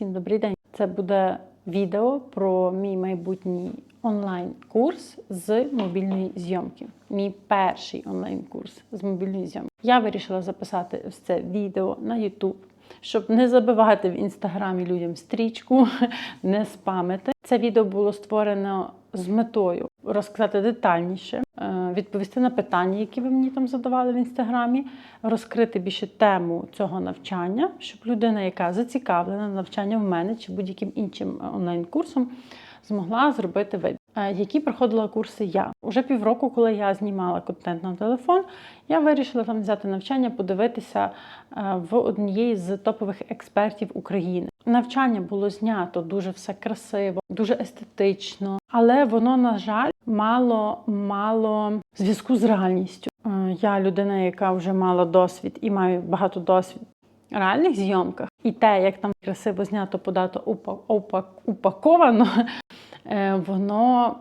Всім добрий день. Це буде відео про мій майбутній онлайн-курс з мобільної зйомки. Мій перший онлайн-курс з мобільної зйомки. Я вирішила записати це відео на YouTube, щоб не забивати в інстаграмі людям стрічку, не спамити. Це відео було створено з метою розказати детальніше, е, відповісти на питання, які ви мені там задавали в інстаграмі, розкрити більше тему цього навчання, щоб людина, яка зацікавлена навчанням в мене чи будь-яким іншим е, онлайн-курсом, змогла зробити вибір. Е, Які проходила курси я уже півроку, коли я знімала контент на телефон, я вирішила там взяти навчання, подивитися е, в однієї з топових експертів України. Навчання було знято дуже все красиво, дуже естетично, але воно, на жаль, мало мало зв'язку з реальністю. Е, Я людина, яка вже мала досвід і маю багато досвід реальних зйомках, і те, як там красиво знято, подато упа- упа- упаковано, воно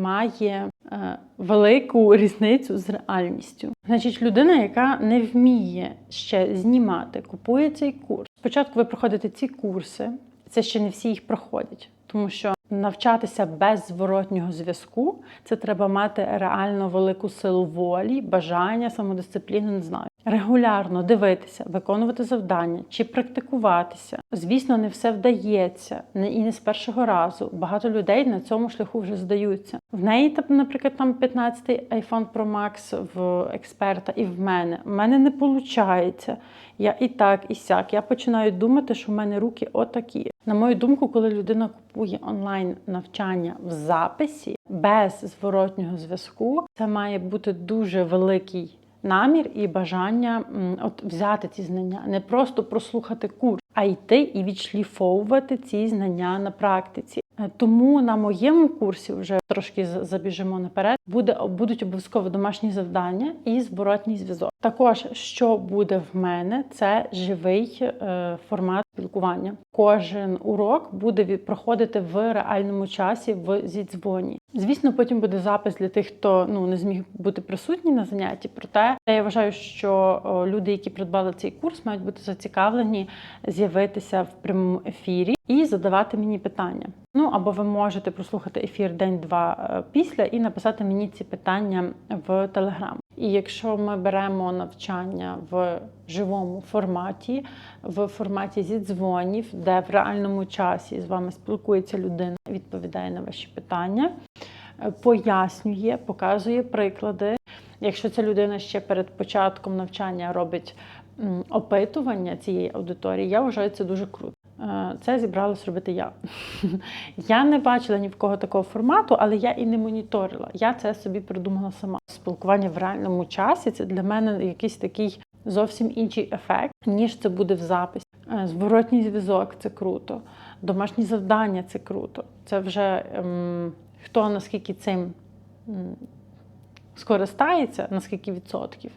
має е, велику різницю з реальністю. Значить, людина, яка не вміє ще знімати, купує цей курс. Спочатку ви проходите ці курси, це ще не всі їх проходять, тому що навчатися без зворотнього зв'язку це треба мати реально велику силу волі, бажання, самодисципліну, не знаю. Регулярно дивитися, виконувати завдання чи практикуватися. Звісно, не все вдається, не і не з першого разу. Багато людей на цьому шляху вже здаються. В неї, наприклад, там 15-й iPhone Pro Max в експерта і в мене. У мене не виходить. Я і так, і сяк. Я починаю думати, що в мене руки отакі. На мою думку, коли людина купує онлайн навчання в записі без зворотнього зв'язку, це має бути дуже великий намір і бажання от взяти ці знання, не просто прослухати курс, а йти і відшліфовувати ці знання на практиці. Е, Тому на моєму курсі вже трошки забіжимо наперед. Буде будуть обов'язково домашні завдання і зворотній зв'язок. Також що буде в мене, це живий е, формат спілкування. Кожен урок буде від- проходити в реальному часі в зідзвоні. Звісно, потім буде запис для тих, хто ну не зміг бути присутній на занятті. Проте я вважаю, що люди, які придбали цей курс, мають бути зацікавлені з'явитися в прямому ефірі і задавати мені питання. Ну або ви можете прослухати ефір день-два е, після і написати мені ці питання в Телеграм. І якщо ми беремо навчання в живому форматі, в форматі зідзвонів, де в реальному часі з вами спілкується людина, відповідає на ваші питання, пояснює, показує приклади. Якщо ця людина ще перед початком навчання робить опитування цієї аудиторії, я вважаю це дуже круто. Е, Це зібралась робити я. Я не бачила ні в кого такого формату, але я і не моніторила. Я це собі придумала сама. Спілкування в реальному часі це для мене якийсь такий зовсім інший ефект, ніж це буде в записі. Е, Зворотній зв'язок це круто. Домашні завдання це круто. Це вже ем, хто наскільки цим скористається, на скільки відсотків,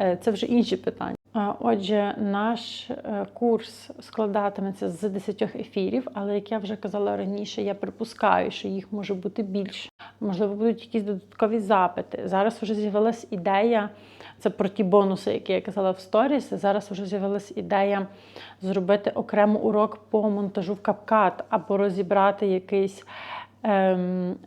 е, це вже інші питання. Отже, наш е, курс складатиметься з 10 ефірів, але як я вже казала раніше, я припускаю, що їх може бути більше. Можливо, будуть якісь додаткові запити. Зараз вже з'явилась ідея. Це про ті бонуси, які я казала в сторіс. Зараз вже з'явилась ідея зробити окремо урок по монтажу в CapCut або розібрати якийсь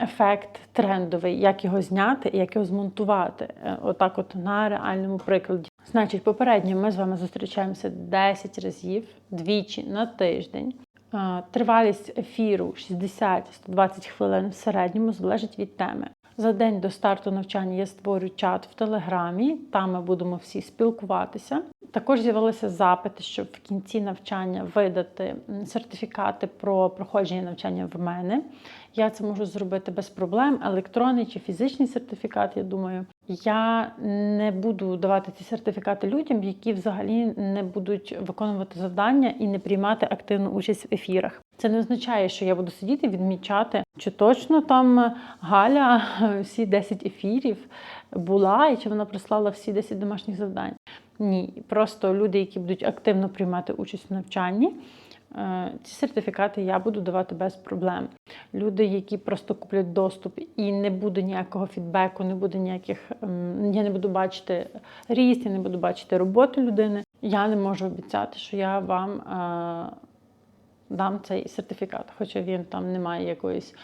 ефект трендовий, як його зняти і як його змонтувати. Е, Отак, от на реальному прикладі. Значить, попередньо ми з вами зустрічаємося 10 разів, двічі на тиждень. Е, Тривалість ефіру 60-120 хвилин в середньому залежить від теми. За день до старту навчання я створю чат в Телеграмі, там ми будемо всі спілкуватися. Також з'явилися запити, щоб в кінці навчання видати сертифікати про проходження навчання в мене. Я це можу зробити без проблем. Електронний чи фізичний сертифікат, я думаю. Я не буду давати ці сертифікати людям, які взагалі не будуть виконувати завдання і не приймати активну участь в ефірах. Це не означає, що я буду сидіти відмічати, чи точно там Галя всі 10 ефірів була, і чи вона прислала всі 10 домашніх завдань. Ні, просто люди, які будуть активно приймати участь в навчанні, е, ці сертифікати я буду давати без проблем. Люди, які просто куплять доступ і не буде ніякого фідбеку, не буде ніяких, ем, я не буду бачити ріст, я не буду бачити роботу людини. Я не можу обіцяти, що я вам. Дам цей сертифікат, хоча він там не має якоїсь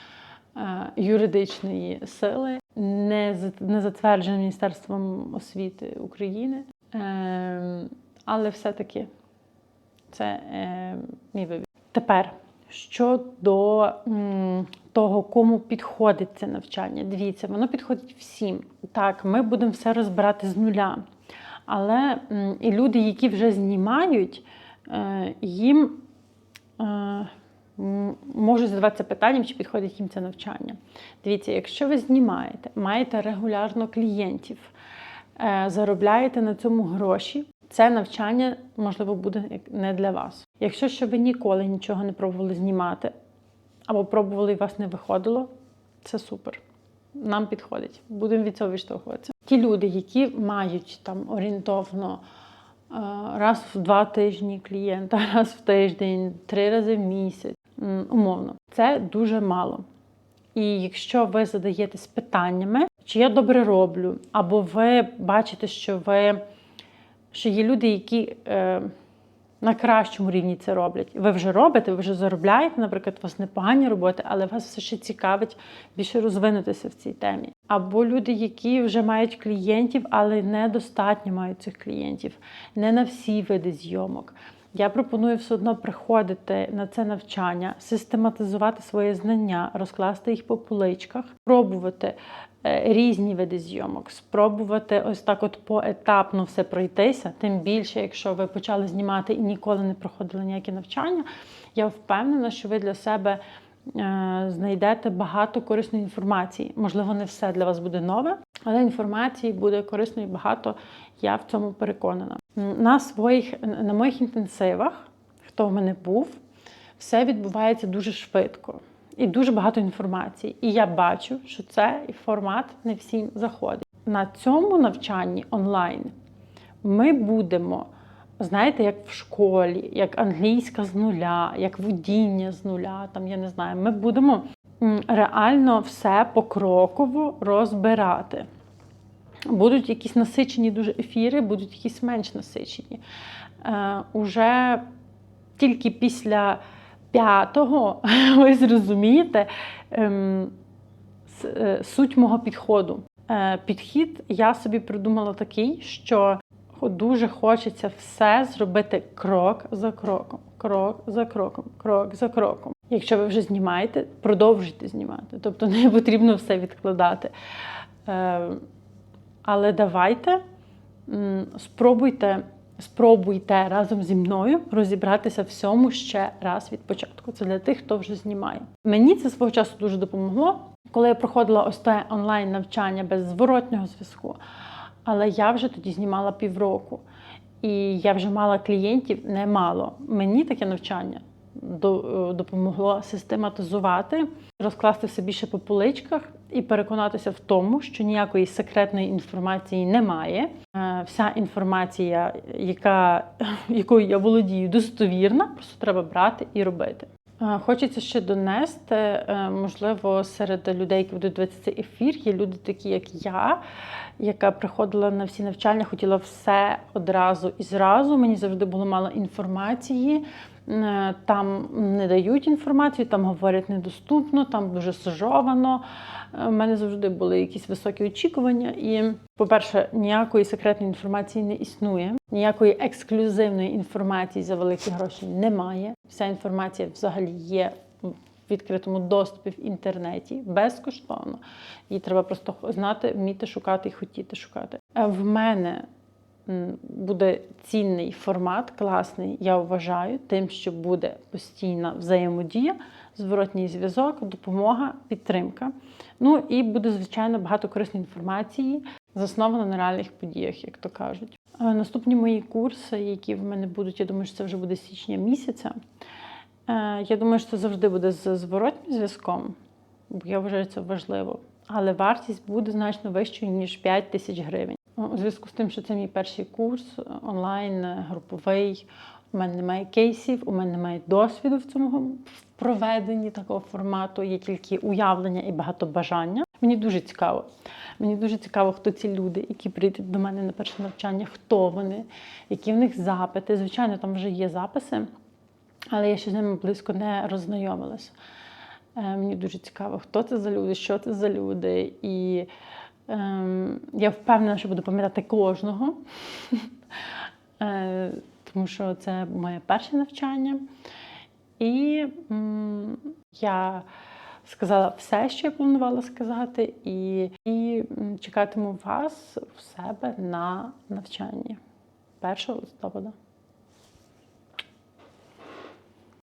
е, юридичної сили, не, не затверджений Міністерством освіти України. Е, але все-таки це е, мій вибір. Тепер щодо того, кому підходить це навчання, дивіться, воно підходить всім. Так, ми будемо все розбирати з нуля. Але і люди, які вже знімають, е, їм можуть задаватися питанням, чи підходить їм це навчання. Дивіться, якщо ви знімаєте, маєте регулярно клієнтів, е, заробляєте на цьому гроші, це навчання, можливо, буде не для вас. Якщо ще ви ніколи нічого не пробували знімати, або пробували і вас не виходило, це супер. Нам підходить. Будемо від цього відштовхуватися. Ті люди, які мають там орієнтовно е, раз в два тижні клієнта, раз в тиждень, три рази в місяць, умовно, це дуже мало. І якщо ви задаєтесь питаннями, чи я добре роблю, або ви бачите, що ви що є люди, які е, на кращому рівні це роблять. Ви вже робите, ви вже заробляєте, наприклад, у вас непогані роботи, але вас все ще цікавить більше розвинутися в цій темі. Або люди, які вже мають клієнтів, але недостатньо мають цих клієнтів, не на всі види зйомок. Я пропоную все одно приходити на це навчання, систематизувати свої знання, розкласти їх по поличках, пробувати е, різні види зйомок, спробувати ось так, от поетапно все пройтися. Тим більше, якщо ви почали знімати і ніколи не проходили ніякі навчання, я впевнена, що ви для себе знайдете багато корисної інформації. Можливо, не все для вас буде нове, але інформації буде корисної багато. Я в цьому переконана. На своїх на моїх інтенсивах, хто в мене був, все відбувається дуже швидко і дуже багато інформації. І я бачу, що цей формат не всім заходить. На цьому навчанні онлайн ми будемо, знаєте, як в школі, як англійська з нуля, як водіння з нуля. Там я не знаю. Ми будемо реально все покроково розбирати. Будуть якісь насичені дуже ефіри, будуть якісь менш насичені. Е, уже тільки після п'ятого ви зрозумієте ем, е, суть мого підходу. Е, підхід я собі придумала такий, що дуже хочеться все зробити крок за кроком, крок за кроком, крок за кроком. Якщо ви вже знімаєте, продовжуйте знімати. Тобто не потрібно все відкладати. Е, але давайте спробуйте, спробуйте разом зі мною розібратися всьому ще раз від початку. Це для тих, хто вже знімає. Мені це свого часу дуже допомогло, коли я проходила ось те онлайн навчання без зворотнього зв'язку. Але я вже тоді знімала півроку. І я вже мала клієнтів немало. Мені таке навчання е, допомогло систематизувати, розкласти все більше по поличках і переконатися в тому, що ніякої секретної інформації немає. Е, Вся інформація, яка, якою я володію, достовірна, просто треба брати і робити. Хочеться ще донести, е, можливо, серед людей, які будуть дивитися цей ефір, є люди такі, як я, яка приходила на всі навчання, хотіла все одразу і зразу. Мені завжди було мало інформації. Е, Там не дають інформацію, там говорять недоступно, там дуже сужовано. У мене завжди були якісь високі очікування. І, по-перше, ніякої секретної інформації не існує, ніякої ексклюзивної інформації за великі гроші немає. Вся інформація взагалі є в відкритому доступі в інтернеті безкоштовно. Її треба просто знати, вміти шукати і хотіти шукати. Е, В мене буде цінний формат, класний, я вважаю, тим, що буде постійна взаємодія, зворотній зв'язок, допомога, підтримка. Ну і буде, звичайно, багато корисної інформації, засновано на реальних подіях, як то кажуть. Е, Наступні мої курси, які в мене будуть, я думаю, що це вже буде січня місяця. Е, Я думаю, що це завжди буде з зворотнім зв'язком, бо я вважаю це важливо. Але вартість буде значно вищою, ніж 5 тисяч гривень. У зв'язку з тим, що це мій перший курс онлайн, е, груповий. У мене немає кейсів, у мене немає досвіду в цьому проведенні такого формату, є тільки уявлення і багато бажання. Мені дуже цікаво. Мені дуже цікаво, хто ці люди, які прийдуть до мене на перше навчання, хто вони, які в них запити. Звичайно, там вже є записи. але я ще з ними близько не роззнайомилася. Е, Мені дуже цікаво, хто це за люди, що це за люди. І я впевнена, що буду пам'ятати кожного, Е, тому що це моє перше навчання. І я сказала все, що я планувала сказати, і, і чекатиму вас у себе на навчанні 1 листопада.